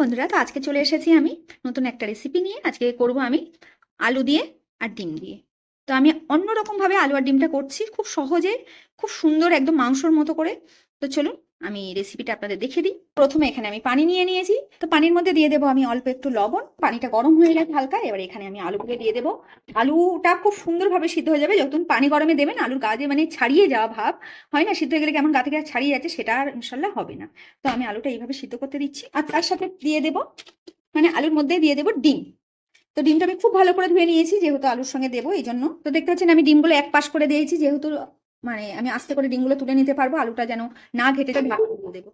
বন্ধুরা, তো আজকে চলে এসেছি আমি নতুন একটা রেসিপি নিয়ে। আজকে করব আমি আলু দিয়ে আর ডিম দিয়ে। তো আমি অন্য রকমভাবে আলু আর ডিমটা করছি, খুব সহজে, খুব সুন্দর, একদম মাংসর মতো করে। তো চলুন আমি রেসিপিটা আপনাদের দেখে দিই। প্রথমে এখানে আমি পানি নিয়ে নিয়েছি। তো পানির মধ্যে দিয়ে দেবো আমি অল্প একটু লবণ। পানিটা গরম হয়ে গেছে হালকা, এবার এখানে আমি আলুগুলো দিয়ে দেবো। আলুটা খুব সুন্দরভাবে সিদ্ধ হয়ে যাবে। যখন পানি গরমে দেবেন, আলুর গা দিয়ে মানে ছাড়িয়ে যাওয়া ভাব হয় না, সিদ্ধ হয়ে গেলে কেমন গা থেকে ছাড়িয়ে যাচ্ছে সেটা আর ইনশাল্লাহ হবে না। তো আমি আলুটা এইভাবে সিদ্ধ করতে দিচ্ছি। আর তার সাথে দিয়ে দেবো মানে আলুর মধ্যে দিয়ে দেবো ডিম। তো ডিমটা আমি খুব ভালো করে ধুয়ে নিয়েছি, যেহেতু আলুর সঙ্গে দেবো এই জন্য তো দেখতে পাচ্ছেন আমি ডিমগুলো এক পাশ করে দিয়েছি, যেহেতু মানে আমি আস্তে করে ডিমগুলো তুলে নিতে পারব আলুটা যেন না ঘেটে দেবো।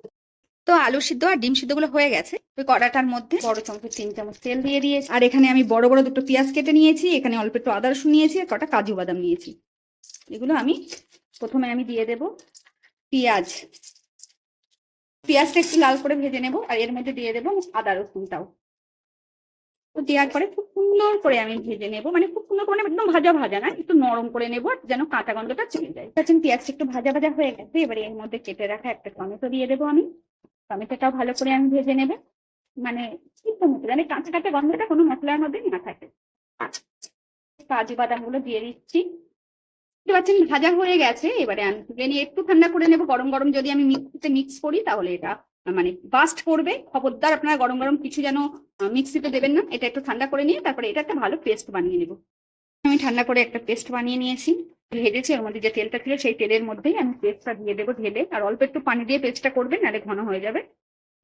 তো আলু সিদ্ধ আর ডিম সিদ্ধগুলো হয়ে গেছে। ওই কড়াটার মধ্যে বড় চামচের তিন চামচ তেল দিয়ে দিয়েছি। আর এখানে আমি বড় বড় দুটো পেঁয়াজ কেটে নিয়েছি এখানে অল্প একটু আদা রসুন নিয়েছি আর কটা কাজু বাদাম নিয়েছি। এগুলো আমি প্রথমে আমি দিয়ে দেব পেঁয়াজ। পেঁয়াজটা একটু লাল করে ভেজে নেব আর এর মধ্যে দিয়ে দেবো আদা রসুনটাও। তো দেওয়ার পরে খুব সুন্দর করে আমি ভেজে নেব। মানে খুব সুন্দর করে একদম ভাজা ভাজা না, একটু নরম করে নেব যেন কাঁচা গন্ধটা চলে যায়। দেখছেন পেঁয়াজটা একটু ভাজা ভাজা হয়ে গেছে, এবারে এর মধ্যে কেটে রাখা একটা টমেটো দিয়ে দেবো আমি। টমেটোটাও ভালো করে আমি ভেজে নেবে। মানে সিদ্ধ মতো মানে কাঁচা কাঁচা গন্ধটা কোনো মশলার মধ্যে না থাকে। কাজু বাদামগুলো দিয়ে দিচ্ছি। দেখতে পাচ্ছেন ভাজা হয়ে গেছে, এবারে আমি তুলে নিয়ে একটু ঠান্ডা করে নেব। গরম গরম যদি আমি মিক্সিতে মিক্স করি তাহলে এটা মানে বাস্ট করবে। খবরদার আপনারা গরম গরম কিছু যেন মিক্সিতে দেবেন না, এটা একটু ঠান্ডা করে নিয়ে তারপরে এটা একটা ভালো পেস্ট বানিয়ে নেব। আমি ঠান্ডা করে একটা পেস্ট বানিয়ে নিয়েছি, ভেজেছি, ওর মধ্যে যে তেলটা ছিল সেই তেলের মধ্যেই আমি পেস্টটা দিয়ে দেবো ঢেলে, আর অল্প একটু পানি দিয়ে পেস্টটা করবেন, নাহলে ঘন হয়ে যাবে।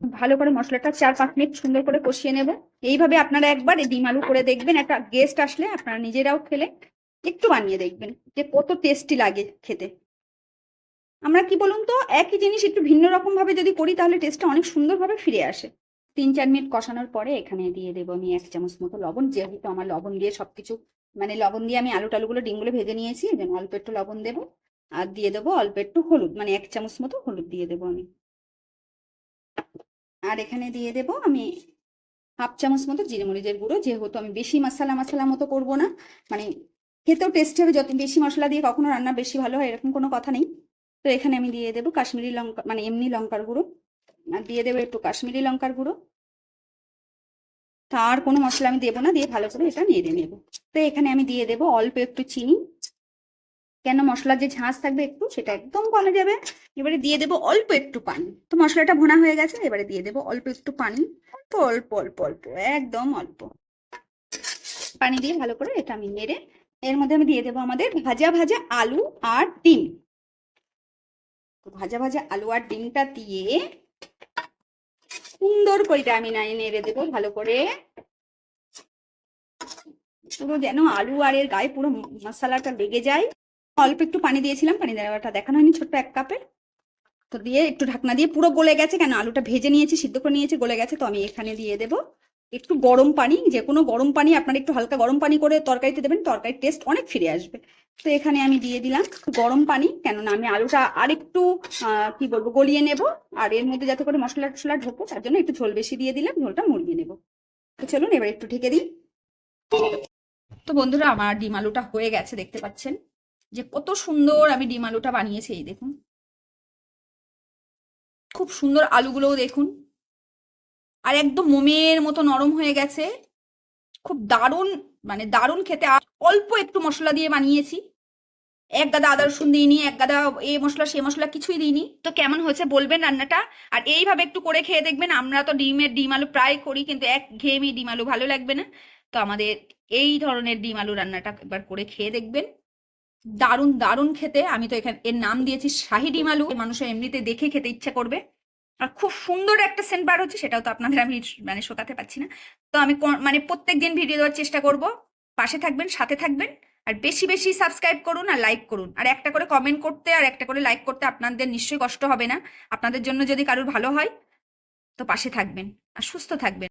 ভালো করে মশলাটা চার পাঁচ মিনিট সুন্দর করে কষিয়ে নেব। এইভাবে আপনারা একবার ডিম আলু করে দেখবেন, একটা গেস্ট আসলে আপনারা নিজেরাও খেলে একটু বানিয়ে দেখবেন যে কত টেস্টি লাগে খেতে। আমরা কি বলুন তো, একই জিনিস একটু ভিন্ন রকম ভাবে যদি করি, তাহলে টেস্টটা অনেক সুন্দরভাবে ফিরে আসে। তিন চার মিনিট কষানোর পরে এখানে দিয়ে দেবো আমি এক চামচ মতো লবণ। যেহেতু আমার লবণ দিয়ে সবকিছু মানে লবণ দিয়ে আমি আলু টালুগুলো ডিমগুলো ভেজে নিয়েছি জন্য অল্প একটু লবণ দেবো। আর দিয়ে দেবো অল্প একটু হলুদ মানে এক চামচ মতো হলুদ দিয়ে দেবো আমি। আর এখানে দিয়ে দেবো আমি হাফ চামচ মতো জিরে মরিচের গুঁড়ো। যেহেতু আমি বেশি মশলা মশলা মতো করব না মানে খেতেও টেস্টি হবে, যত বেশি মশলা দিয়ে কখনো রান্না বেশি ভালো হয়, এরকম কোনো কথা নেই। তো এখানে আমি দিয়ে দেবো কাশ্মীরি লঙ্কা মানে এমনি লঙ্কার গুঁড়ো। দিয়ে দেবো একটু কাশ্মীরি লঙ্কার গুঁড়ো। তার কোনো মশলা আমি দেবো না, দিয়ে ভালো করে এটা নেড়ে নেব। তো এখানে আমি দিয়ে দেবো অল্প একটু চিনি। কেন মশলার যে ঝাঁজ থাকবে একটু, সেটা একদম কমে যাবে। এবারে দিয়ে দেবো অল্প একটু পানি। তো মশলাটা ভোনা হয়ে গেছে, এবারে দিয়ে দেবো অল্প একটু পানি। অল্প অল্প অল্প অল্প, একদম অল্প। পানি দিয়ে ভালো করে এটা আমি নেড়ে, এর মধ্যে আমি দিয়ে দেবো আমাদের ভাজা ভাজা আলু আর ডিম। ভাজা ভাজা আলু আর ডিমটা দিয়ে সুন্দর করে আমি না নেড়ে দেবো, ভালো করে। পুরো যেন আলু আর এর গায়ে পুরো মশলাটা লেগে যায়। অল্প একটু পানি দিয়েছিলাম, পানি দেওয়াটা দেখানো হয়নি, ছোট্ট এক কাপের তো দিয়ে একটু ঢাকনা দিয়ে পুরো গলে গেছে, কেন আলুটা ভেজে নিয়েছি, সিদ্ধ করে নিয়েছি, গলে গেছে, তো আমি এখানে দিয়ে দেব। একটু গরম পানি যে কোনো গরম পানি আপনারা একটু হালকা গরম পানি করে তরকারিতে দেবেন, তরকারির টেস্ট অনেক ফিরে আসবে। তো এখানে আমি দিয়ে দিলাম গরম পানি, কেননা আমি আলুটা আর একটু কি বলব, গলিয়ে নেব, আর এর মধ্যে যাতে করে মশলা টশলা ঢোকো, তার জন্য একটু ঝোল বেশি দিয়ে দিলাম, ঝোলটা মুড়িয়ে নেব। তো চলুন এবার একটু ঢেকে দিই। তো বন্ধুরা, আমার ডিম আলুটা হয়ে গেছে, দেখতে পাচ্ছেন? যে কত সুন্দর আমি ডিম আলুটা বানিয়েছি, এই দেখুন। খুব সুন্দর আলুগুলোও দেখুন। আর একদম মোমের মতো নরম হয়ে গেছে। খুব দারুণ মানে দারুণ খেতে। অল্প একটু মশলা দিয়ে বানিয়েছি। এক গাদা আদা রসুন দিইনি, এক গাদা এ মশলা, সে মশলা কিছুই দিইনি। তো কেমন হয়েছে বলবেন রান্নাটা? আর এইভাবে একটু করে খেয়ে দেখবেন, আমরা তো ডিমের ডিম আলু প্রায় করি, কিন্তু এক ঘেয়েমি ডিম আলু ভালো লাগবে না। তো আমাদের এই ধরনের ডিম আলু রান্নাটা একবার করে খেয়ে দেখবেন। দারুণ দারুণ খেতে। আমি তো এখানে, এর নাম দিয়েছি শাহি ডিম আলু। মানুষের এমনিতে দেখে খেতে ইচ্ছা করবে। আর খুব সুন্দর একটা সেন্ট বার হচ্ছে, সেটাও তো আপনাদের আমি মানে শোকাতে পারছি না। তো আমি মানে প্রত্যেক দিন ভিডিও দেওয়ার চেষ্টা করব। পাশে থাকবেন, সাথে থাকবেন, আর বেশি বেশি সাবস্ক্রাইব করুন আর লাইক করুন। আর একটা করে কমেন্ট করতে আর একটা করে লাইক করতে আপনাদের নিশ্চয়ই কষ্ট হবে না। আপনাদের জন্য যদি কারোর ভালো হয়, তো পাশে থাকবেন, আর সুস্থ থাকবেন।